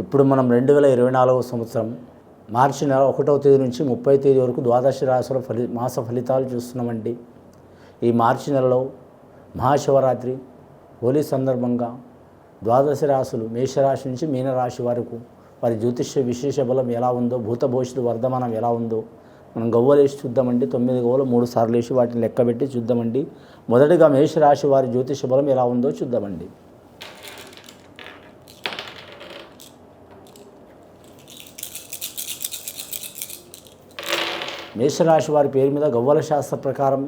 ఇప్పుడు మనం రెండు వేల ఇరవై నాలుగవ సంవత్సరం మార్చి నెల ఒకటవ తేదీ నుంచి ముప్పై తేదీ వరకు ద్వాదశ రాశుల ఫలి మాస ఫలితాలు చూస్తున్నామండి. ఈ మార్చి నెలలో మహాశివరాత్రి హోలీ సందర్భంగా ద్వాదశ రాశులు మేషరాశి నుంచి మీనరాశి వరకు వారి జ్యోతిష్య విశేష బలం ఎలా ఉందో భూత భవిష్యత్తు వర్ధమానం ఎలా ఉందో మనం గవ్వలేసి చూద్దామండి. తొమ్మిది గవ్వలు మూడు సార్లు వేసి వాటిని లెక్కబెట్టి చూద్దామండి. మొదటిగా మేషరాశి వారి జ్యోతిష బలం ఎలా ఉందో చూద్దామండి. మేషరాశి వారి పేరు మీద గవ్వల శాస్త్ర ప్రకారం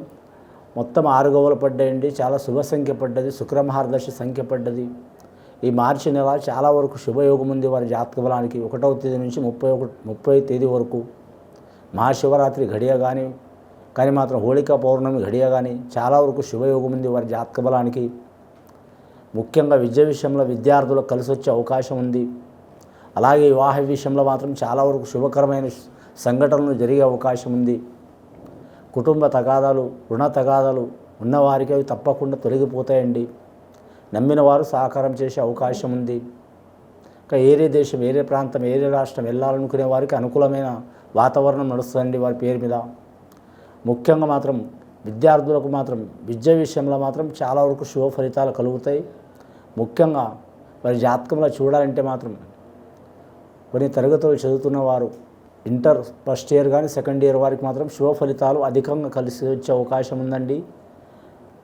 మొత్తం ఆరు గవ్వలు పడ్డాయండి. చాలా శుభ సంఖ్య పడ్డది. శుక్రమహారదర్శి సంఖ్య పడ్డది. ఈ మార్చి నెల చాలా వరకు శుభయోగం ఉంది. వారి జాతక బలానికి ఒకటవ తేదీ నుంచి ముప్పై ఒకటి ముప్పై తేదీ వరకు. మహాశివరాత్రి గడియ కానీ కానీ మాత్రం హోళికా పౌర్ణమి గడియ కానీ చాలా వరకు శుభయోగం ఉంది వారి జాతక బలానికి ముఖ్యంగా విద్య విషయంలో విద్యార్థులకు కలిసి వచ్చే అవకాశం ఉంది. అలాగే వివాహ విషయంలో మాత్రం చాలా వరకు శుభకరమైన సంఘటనలు జరిగే అవకాశం ఉంది. కుటుంబ తగాదాలు రుణ తగాదాలు ఉన్నవారికి అవి తప్పకుండా తొలగిపోతాయండి. నమ్మిన వారు సహకారం చేసే అవకాశం ఉంది. ఇంకా ఏరే దేశం ఏరే ప్రాంతం ఏరే రాష్ట్రం వెళ్ళాలనుకునే వారికి అనుకూలమైన వాతావరణం నడుస్తుందండి వారి పేరు మీద. ముఖ్యంగా మాత్రం విద్యార్థులకు మాత్రం విద్య విషయంలో మాత్రం చాలా వరకు శుభ ఫలితాలు కలుగుతాయి. ముఖ్యంగా వారి జాతకంలో చూడాలంటే మాత్రం కొన్ని తరగతులు చదువుతున్న వారు ఇంటర్ ఫస్ట్ ఇయర్ కానీ సెకండ్ ఇయర్ వారికి మాత్రం శుభ ఫలితాలు అధికంగా కలిసి వచ్చే అవకాశం ఉందండి.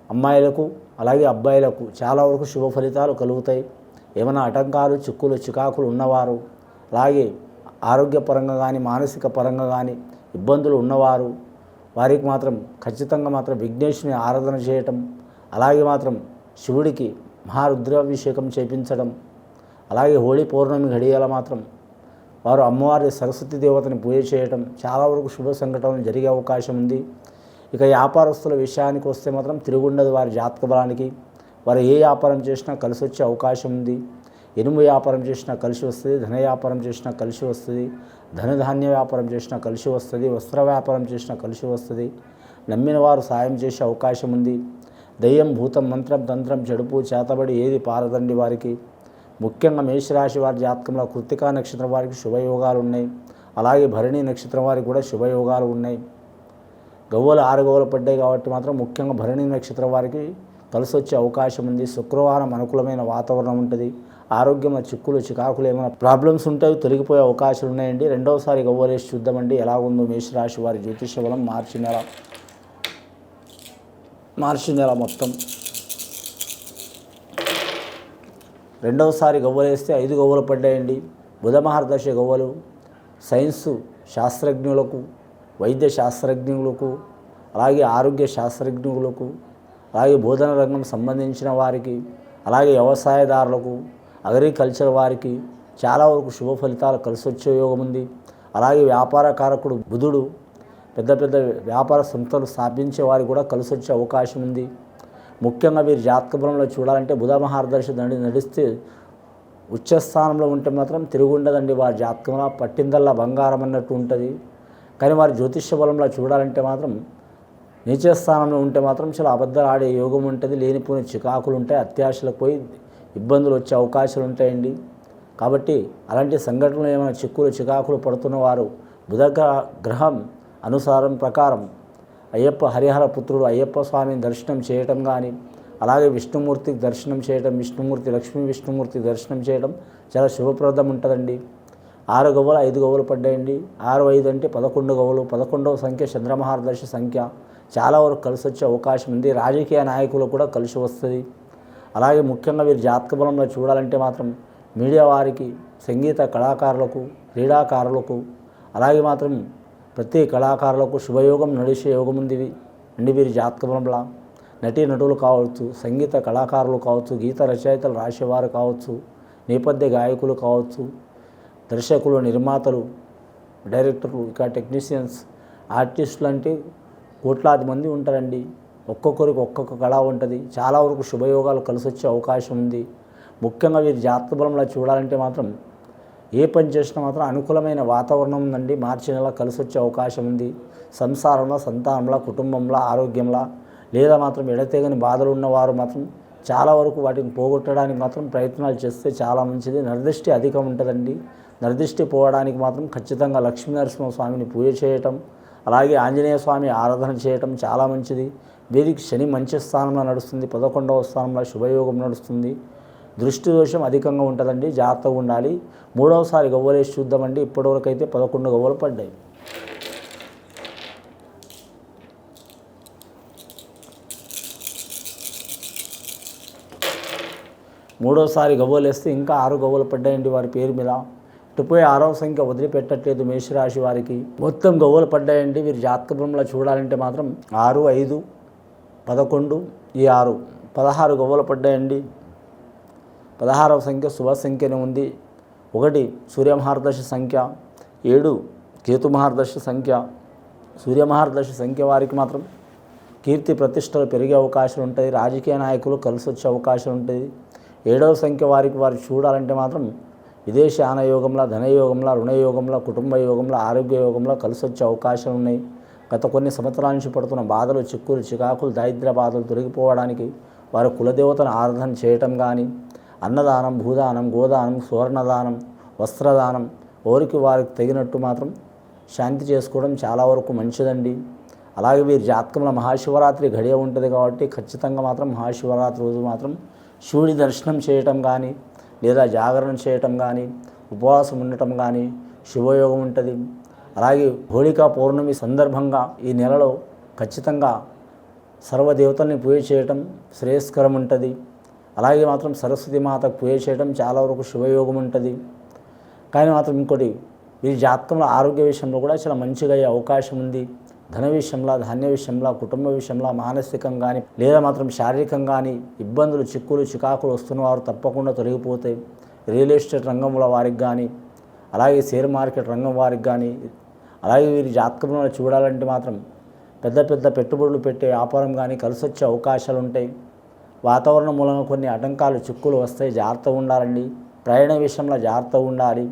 అమ్మాయిలకు అలాగే అబ్బాయిలకు చాలా వరకు శుభ ఫలితాలు కలుగుతాయి. ఏమైనా ఆటంకాలు చిక్కులు చికాకులు ఉన్నవారు అలాగే ఆరోగ్యపరంగా కానీ మానసిక పరంగా కానీ ఇబ్బందులు ఉన్నవారు వారికి మాత్రం ఖచ్చితంగా మాత్రం విఘ్నేష్ని ఆరాధన చేయటం అలాగే మాత్రం శివుడికి మహారుద్రాభిషేకం చేపించడం అలాగే హోళీ పౌర్ణమి గడియాల మాత్రం వారు అమ్మవారి సరస్వతి దేవతని పూజ చేయటం చాలా వరకు శుభ సంఘటనలు జరిగే అవకాశం ఉంది. ఇక వ్యాపారస్తుల విషయానికి వస్తే మాత్రం తిరుగుండదు వారి జాతక బలానికి. వారు ఏ వ్యాపారం చేసినా కలిసి వచ్చే అవకాశం ఉంది. ఇనుము వ్యాపారం చేసినా కలిసి వస్తుంది ధన వ్యాపారం చేసినా కలిసి వస్తుంది ధనధాన్య వ్యాపారం చేసినా కలిసి వస్తుంది వస్త్ర వ్యాపారం చేసినా కలిసి వస్తుంది. నమ్మిన వారు సాయం చేసే అవకాశం ఉంది. దయ్యం భూతం మంత్రం తంత్రం చెడుపు చేతబడి ఏది పారదండి వారికి. ముఖ్యంగా మేషరాశి వారి జాతకంలో కృతికా నక్షత్రం వారికి శుభయోగాలు ఉన్నాయి. అలాగే భరణి నక్షత్రం వారికి కూడా శుభయోగాలు ఉన్నాయి. గవ్వలు ఆరుగవ్వలు పడ్డాయి కాబట్టి మాత్రం ముఖ్యంగా భరణి నక్షత్రం వారికి కలిసి వచ్చే అవకాశం ఉంది. శుక్రవారం అనుకూలమైన వాతావరణం ఉంటుంది. ఆరోగ్యంలో చిక్కులు చికాకులు ఏమైనా ప్రాబ్లమ్స్ ఉంటాయో తొలగిపోయే అవకాశాలు ఉన్నాయండి. రెండవసారి గవ్వలేసి చూద్దామండి. ఎలా ఉందో మేషరాశి వారి జ్యోతిష బలం మార్చి నెల. మార్చి నెల మొత్తం. రెండవసారి గవ్వలేస్తే ఐదు గవ్వలు పడ్డాయండి. బుధ మహర్దశ గవ్వలు సైన్సు శాస్త్రజ్ఞులకు వైద్య శాస్త్రజ్ఞులకు అలాగే ఆరోగ్య శాస్త్రజ్ఞులకు అలాగే బోధన రంగం సంబంధించిన వారికి అలాగే వ్యవసాయదారులకు అగ్రికల్చర్ వారికి చాలా వరకు శుభ ఫలితాలు కలిసి వచ్చే యోగం ఉంది. అలాగే వ్యాపార కారకుడు బుధుడు పెద్ద పెద్ద వ్యాపార సంస్థలు స్థాపించే వారికి కూడా కలిసి వచ్చే అవకాశం ఉంది. ముఖ్యంగా వీరి జాతక బలంలో చూడాలంటే బుధ మహార్దర్శి నడి నడిస్తే ఉచ్చస్థానంలో ఉంటే మాత్రం తిరుగుండదండి వారి జాతకంలో పట్టిందల్లా బంగారం అన్నట్టు ఉంటుంది. కానీ వారి జ్యోతిష్య బలంలో చూడాలంటే మాత్రం నీచ స్థానంలో ఉంటే మాత్రం చాలా అబద్ధాలు ఆడే యోగం ఉంటుంది. లేనిపోయిన చికాకులు ఉంటాయి అత్యాశలకు పోయి ఇబ్బందులు వచ్చే అవకాశాలు ఉంటాయండి కాబట్టి అలాంటి సంఘటనలు ఏమైనా చిక్కులు చికాకులు పడుతున్న వారు బుధ గ్రహం అనుసారం ప్రకారం అయ్యప్ప హరిహర పుత్రుడు అయ్యప్ప స్వామిని దర్శనం చేయటం కానీ అలాగే విష్ణుమూర్తికి దర్శనం చేయటం విష్ణుమూర్తి లక్ష్మీ విష్ణుమూర్తి దర్శనం చేయడం చాలా శుభప్రదం ఉంటుందండి. ఆరు గవ్వలు ఐదు గవ్వలు పడ్డాయండి. ఆరు ఐదు అంటే పదకొండు గవ్వలు పదకొండవ సంఖ్య చంద్రమహారదర్శి సంఖ్య. చాలా వరకు కలిసి వచ్చే అవకాశం ఉంది. రాజకీయ నాయకులు కూడా కలిసి వస్తుంది. అలాగే ముఖ్యంగా వీరి జాతక బలంలో చూడాలంటే మాత్రం మీడియా వారికి సంగీత కళాకారులకు క్రీడాకారులకు అలాగే మాత్రం ప్రతి కళాకారులకు శుభయోగం నడిచే యోగం ఉంది. అండి వీరి జాతక నటీ నటులు కావచ్చు సంగీత కళాకారులు కావచ్చు గీత రచయితలు రాసేవారు కావచ్చు నేపథ్య గాయకులు కావచ్చు దర్శకులు నిర్మాతలు డైరెక్టర్లు ఇక టెక్నీషియన్స్ ఆర్టిస్టులు అంటే కోట్లాది మంది ఉంటారండి. ఒక్కొక్కరికి ఒక్కొక్క కళ ఉంటుంది. చాలా వరకు శుభయోగాలు కలిసి వచ్చే అవకాశం ఉంది. ముఖ్యంగా వీరి జాతక బలంలో చూడాలంటే మాత్రం ఏ పని చేసినా మాత్రం అనుకూలమైన వాతావరణం ఉందండి. మార్చి నెల కలిసి వచ్చే అవకాశం ఉంది. సంసారంలో సంతానంలో కుటుంబంలో ఆరోగ్యంలో లేదా మాత్రం ఎడతెగని బాధలు ఉన్నవారు మాత్రం చాలా వరకు వాటిని పోగొట్టడానికి మాత్రం ప్రయత్నాలు చేస్తే చాలా మంచిది. నరదృష్టి అధికం ఉంటుందండి. నరదృష్టి పోవడానికి మాత్రం ఖచ్చితంగా లక్ష్మీనరసింహ స్వామిని పూజ చేయటం అలాగే ఆంజనేయ స్వామి ఆరాధన చేయటం చాలా మంచిది. వీరికి శని మంచి స్థానంలో నడుస్తుంది. పదకొండవ స్థానంలో శుభయోగం నడుస్తుంది. దృష్టి దోషం అధికంగా ఉంటుందండి జాగ్రత్తగా ఉండాలి. మూడవసారి గవ్వలేసి చూద్దామండి ఇప్పటివరకు అయితే పదకొండు గవ్వలు పడ్డాయి. మూడోసారి గవ్వలు వేస్తే ఇంకా ఆరు గవ్వలు పడ్డాయండి వారి పేరు మీద. ఇటుపోయి ఆరవ సంఖ్య వదిలిపెట్టట్లేదు మేషరాశి వారికి. మొత్తం గవ్వలు పడ్డాయండి వీరి జాతకంలో చూడాలంటే మాత్రం ఆరు ఐదు పదకొండు ఈ ఆరు పదహారు గవ్వలు పడ్డాయండి. పదహారవ సంఖ్య శుభ సంఖ్యనే ఉంది. ఒకటి సూర్యమహారదశ సంఖ్య ఏడు కేతు మహారదశ సంఖ్య. సూర్యమహారదశ సంఖ్య వారికి మాత్రం కీర్తి ప్రతిష్టలు పెరిగే అవకాశం ఉంటుంది రాజకీయ నాయకులు కలిసి వచ్చే అవకాశం ఉంటుంది ఏడవ సంఖ్య వారికి వారు చూడాలంటే మాత్రం విదేశీ ఆనయోగంలో ధనయోగంలో రుణయోగంలో కుటుంబ యోగంలో ఆరోగ్య యోగంలో కలిసి వచ్చే అవకాశాలు ఉన్నాయి. గత కొన్ని సంవత్సరాల నుంచి పడుతున్న బాధలు చిక్కులు చికాకులు దారిద్ర్య బాధలు తొలగిపోవడానికి వారు కులదేవతను ఆరాధన చేయటం కానీ అన్నదానం భూదానం గోదానం సువర్ణదానం వస్త్రదానం ఎవరికి వారికి తగినట్టు మాత్రం శాంతి చేసుకోవడం చాలా వరకు మంచిదండి. అలాగే వీరి జాతకంలో మహాశివరాత్రి గడియ ఉంటుంది కాబట్టి ఖచ్చితంగా మాత్రం మహాశివరాత్రి రోజు మాత్రం శివుడి దర్శనం చేయటం కానీ లేదా జాగరణ చేయటం కానీ ఉపవాసం ఉండటం కానీ శుభయోగం ఉంటుంది. అలాగే హోళికా పౌర్ణమి సందర్భంగా ఈ నెలలో ఖచ్చితంగా సర్వదేవతల్ని పూజ చేయటం శ్రేయస్కరం ఉంటుంది. అలాగే మాత్రం సరస్వతి మాతకు పూజ చేయడం చాలా వరకు శుభయోగం ఉంటుంది. కానీ మాత్రం ఇంకోటి వీరి జాతకంలో ఆరోగ్య విషయంలో కూడా చాలా మంచిగా అయ్యే అవకాశం ఉంది. ధన విషయంలో ధాన్య విషయంలో కుటుంబ విషయంలో మానసికం కానీ లేదా మాత్రం శారీరకంగా కానీ ఇబ్బందులు చిక్కులు చికాకులు వస్తున్న వారు తప్పకుండా తొలగిపోతాయి. రియల్ ఎస్టేట్ రంగంలో వారికి కానీ అలాగే షేర్ మార్కెట్ రంగం వారికి కానీ అలాగే వీరి జాతకంలో చూడాలంటే మాత్రం పెద్ద పెద్ద పెట్టుబడులు పెట్టే వ్యాపారం కానీ కలిసి వచ్చే అవకాశాలు ఉంటాయి వాతావరణం మూలంగా కొన్ని ఆటంకాలు చిక్కులు వస్తాయి జాగ్రత్తగా ఉండాలండి. ప్రయాణ విషయంలో జాగ్రత్తగా ఉండాలి.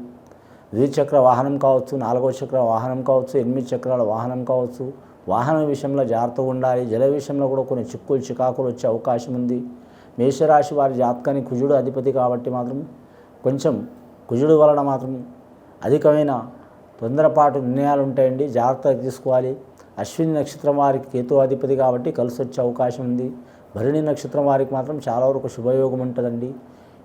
ద్విచక్ర వాహనం కావచ్చు నాలుగో చక్ర వాహనం కావచ్చు ఎనిమిది చక్రాల వాహనం కావచ్చు వాహనం విషయంలో జాగ్రత్తగా ఉండాలి. జల విషయంలో కూడా కొన్ని చిక్కులు చికాకులు వచ్చే అవకాశం ఉంది. మేషరాశి వారి జాతకానికి కుజుడు అధిపతి కాబట్టి మాత్రం కొంచెం కుజుడు వలన మాత్రం అధికమైన తొందరపాటు నిర్ణయాలు ఉంటాయండి. జాగ్రత్త తీసుకోవాలి. అశ్విని నక్షత్రం వారికి కేతు అధిపతి కాబట్టి కలిసి వచ్చే అవకాశం ఉంది. భరణి నక్షత్రం వారికి మాత్రం చాలా వరకు శుభయోగం ఉంటుందండి.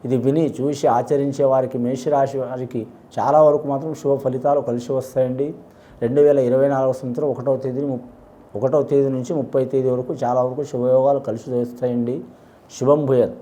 ఇది విని చూసి ఆచరించే వారికి మేషరాశి వారికి చాలా వరకు మాత్రం శుభ ఫలితాలు కలిసి వస్తాయండి. రెండు వేల ఇరవై నాలుగు సంవత్సరం ఒకటవ తేదీ ఒకటవ తేదీ నుంచి ముప్పై తేదీ వరకు చాలా వరకు శుభయోగాలు కలిసి వస్తాయండి. శుభం భూయత్.